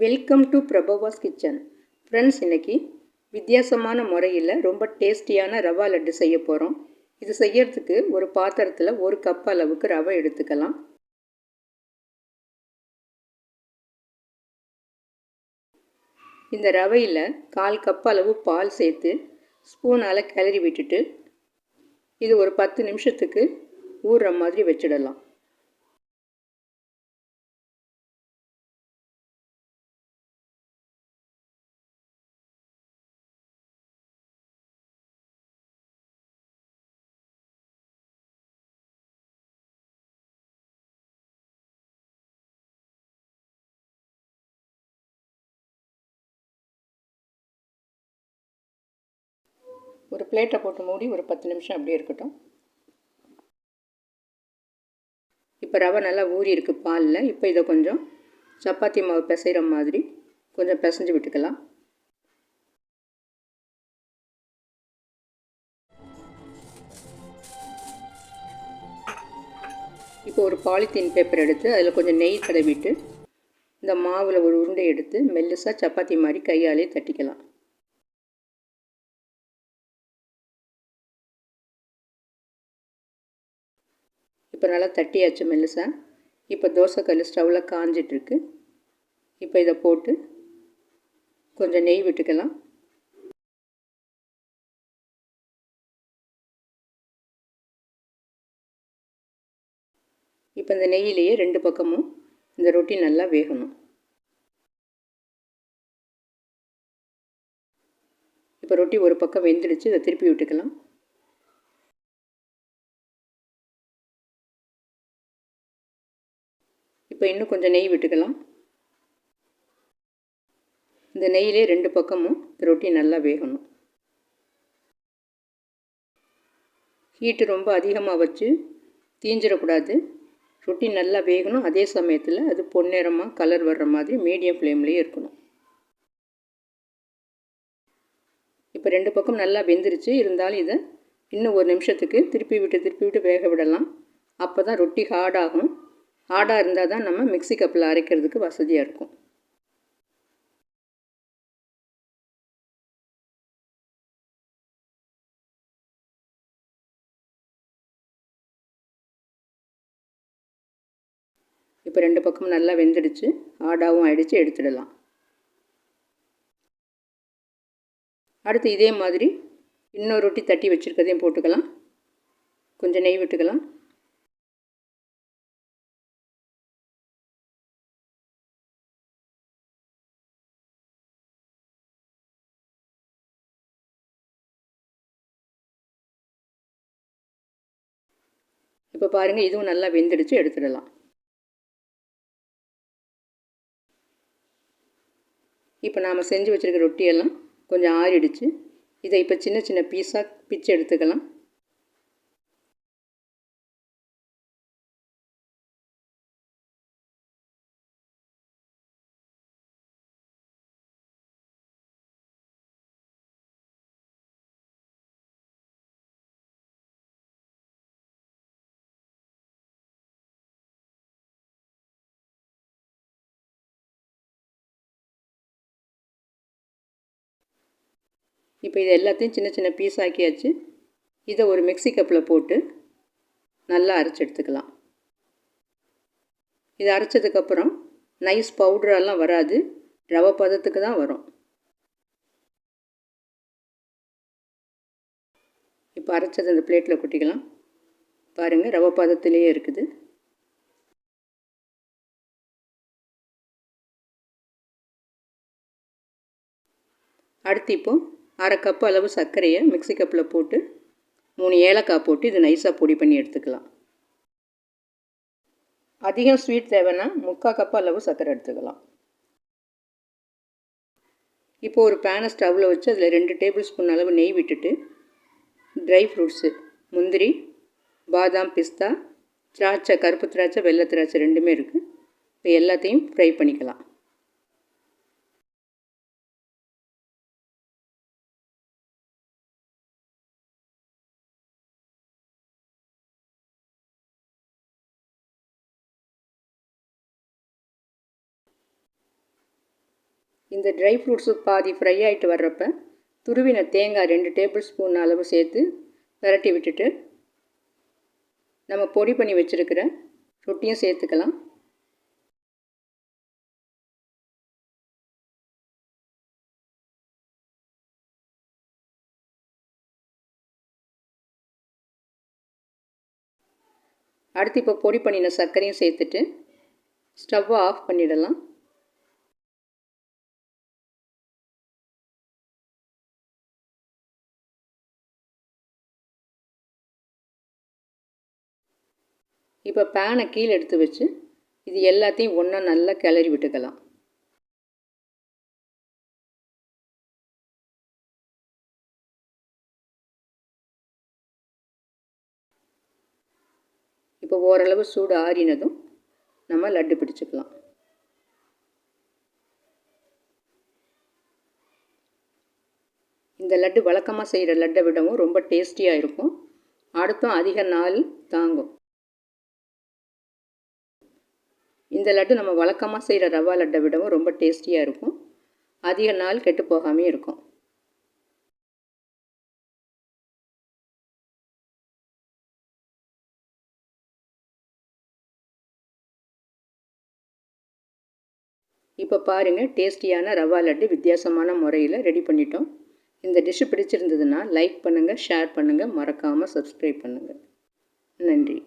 Welcome to Prabhava's kitchen friends இன்றைக்கி வித்தியாசமான முறையில் ரொம்ப டேஸ்டியான ரவா லட்டு செய்ய போகிறோம் இது செய்யறதுக்கு ஒரு பாத்திரத்தில் ஒரு கப் அளவுக்கு ரவை எடுத்துக்கலாம். இந்த ரவையில் கால் கப் அளவு பால் சேர்த்து ஸ்பூனால் கிளறி விட்டுட்டு இது ஒரு பத்து நிமிஷத்துக்கு ஊறுற மாதிரி வச்சிடலாம். ஒரு பிளேட்டை போட்டு மூடி ஒரு பத்து நிமிஷம் அப்படியே இருக்கட்டும். இப்போ ரவை நல்லா ஊறி இருக்குது பாலில். இப்போ இதை கொஞ்சம் சப்பாத்தி மாவு பிசைகிற மாதிரி கொஞ்சம் பிசைஞ்சு விட்டுக்கலாம். இப்போ ஒரு பாலித்தீன் பேப்பர் எடுத்து அதில் கொஞ்சம் நெய் தடவிட்டு இந்த மாவில் ஒரு உருண்டை எடுத்து மெல்லுசாக சப்பாத்தி மாதிரி கையாலே தட்டிக்கலாம். இப்போ நல்லா தட்டியாச்சு மெல்லுசா. இப்போ தோசைக்கல் ஸ்டவ்வில் காஞ்சிட்ருக்கு. இப்போ இதை போட்டு கொஞ்சம் நெய் விட்டுக்கலாம். இப்போ இந்த நெய்யிலேயே ரெண்டு பக்கமும் இந்த ரொட்டி நல்லா வேகணும். இப்போ ரொட்டி ஒரு பக்கம் வெந்துடுச்சு இதை திருப்பி விட்டுக்கலாம். இப்போ இன்னும் கொஞ்சம் நெய் விட்டுக்கலாம். இந்த நெய்யிலே ரெண்டு பக்கமும் ரொட்டி நல்லா வேகணும். ஹீட்டு ரொம்ப அதிகமாக வச்சு தீஞ்சிடக்கூடாது. ரொட்டி நல்லா வேகணும். அதே சமயத்தில் அது பொன்னிறமாக கலர் வர்ற மாதிரி மீடியம் ஃப்ளேம்லேயே இருக்கணும். இப்போ ரெண்டு பக்கம் நல்லா வெந்துருச்சு. இருந்தாலும் இதை இன்னும் ஒரு நிமிஷத்துக்கு திருப்பி விட்டு திருப்பி விட்டு வேக விடலாம். அப்போ தான் ரொட்டி ஹார்டாகும் ஹார்டாக இருந்தால் தான் நம்ம மிக்சி கப்பில் அரைக்கிறதுக்கு வசதியாக இருக்கும். இப்போ ரெண்டு பக்கமும் நல்லா வெந்துடுச்சு. ஆடாவும் ஆயிடுச்சு எடுத்துடலாம். அடுத்து இதே மாதிரி இன்னொரு ரொட்டி தட்டி வச்சுருக்கதையும் போட்டுக்கலாம். கொஞ்சம் நெய் விட்டுக்கலாம். இப்போ பாருங்கள் இதுவும் நல்லா வெந்துடுச்சு எடுத்துடலாம். இப்போ நாம் செஞ்சு வச்சுருக்க ரொட்டியெல்லாம் கொஞ்சம் ஆறிடுச்சு. இதை இப்போ சின்ன சின்ன பீஸாக பிச்சு எடுத்துக்கலாம். இப்போ இது எல்லாத்தையும் சின்ன சின்ன பீஸ் ஆக்கியாச்சு. இதை ஒரு மிக்சி கப்பில் போட்டு நல்லா அரைச்சி எடுத்துக்கலாம். இதை அரைச்சதுக்கப்புறம் நைஸ் பவுடரெல்லாம் வராது. ரவை பதத்துக்கு தான் வரும். இப்போ அரைச்சது அந்த பிளேட்டில் கொட்டிக்கலாம். பாருங்கள் ரவை பதத்துலேயே இருக்குது. அடுத்து இப்போது அரை கப்பு அளவு சர்க்கரையை மிக்சி கப்பில் போட்டு மூணு ஏலக்காய் போட்டு இது நைஸாக பொடி பண்ணி எடுத்துக்கலாம். அதிகம் ஸ்வீட் தேவைன்னா முக்கால் கப்பு அளவு சர்க்கரை எடுத்துக்கலாம். இப்போ ஒரு பேனை ஸ்டவ்வில் வச்சு அதில் ரெண்டு டேபிள் ஸ்பூன் அளவு நெய் விட்டுட்டு ட்ரை ஃப்ரூட்ஸு முந்திரி பாதாம் பிஸ்தா திராட்சை கருப்பு திராட்சை வெள்ளை திராட்சை ரெண்டுமே இருக்குது இப்போ எல்லாத்தையும் ஃப்ரை பண்ணிக்கலாம். இந்த ட்ரை ஃப்ரூட்ஸு பாதி ஃப்ரை ஆகிட்டு வர்றப்ப துருவின தேங்காய் ரெண்டு டேபிள் ஸ்பூன் அளவு சேர்த்து விரட்டி விட்டுட்டு நம்ம பொடி பண்ணி வச்சுருக்கிற ரொட்டியும் சேர்த்துக்கலாம். அடுத்து இப்போ பொடி பண்ணின சர்க்கரையும் சேர்த்துட்டு ஸ்டவ்வை ஆஃப் பண்ணிடலாம். இப்போ பேனை கீழே எடுத்து வச்சு இது எல்லாத்தையும் ஒன்றா நல்லா கிளறி விட்டுக்கலாம். இப்போ ஓரளவு சூடு ஆறினதும் நம்ம லட்டு பிடிச்சிக்கலாம். இந்த லட்டு வழக்கமாக செய்கிற லட்டை விடவும் ரொம்ப டேஸ்டியாக இருக்கும். அடுத்தும் அதிக நாள் தாங்கும். இந்த லட்டு நம்ம வழக்கமாக செய்கிற ரவா லட்டை விடவும் ரொம்ப டேஸ்டியாக இருக்கும். அதிக நாள் கெட்டு போகாமே இருக்கும். இப்போ பாருங்கள் டேஸ்டியான ரவா லட்டு வித்தியாசமான முறையில் ரெடி பண்ணிட்டோம். இந்த டிஷ்ஷு பிடிச்சிருந்ததுன்னா லைக் பண்ணுங்கள் ஷேர் பண்ணுங்கள் மறக்காமல் சப்ஸ்கிரைப் பண்ணுங்கள் நன்றி.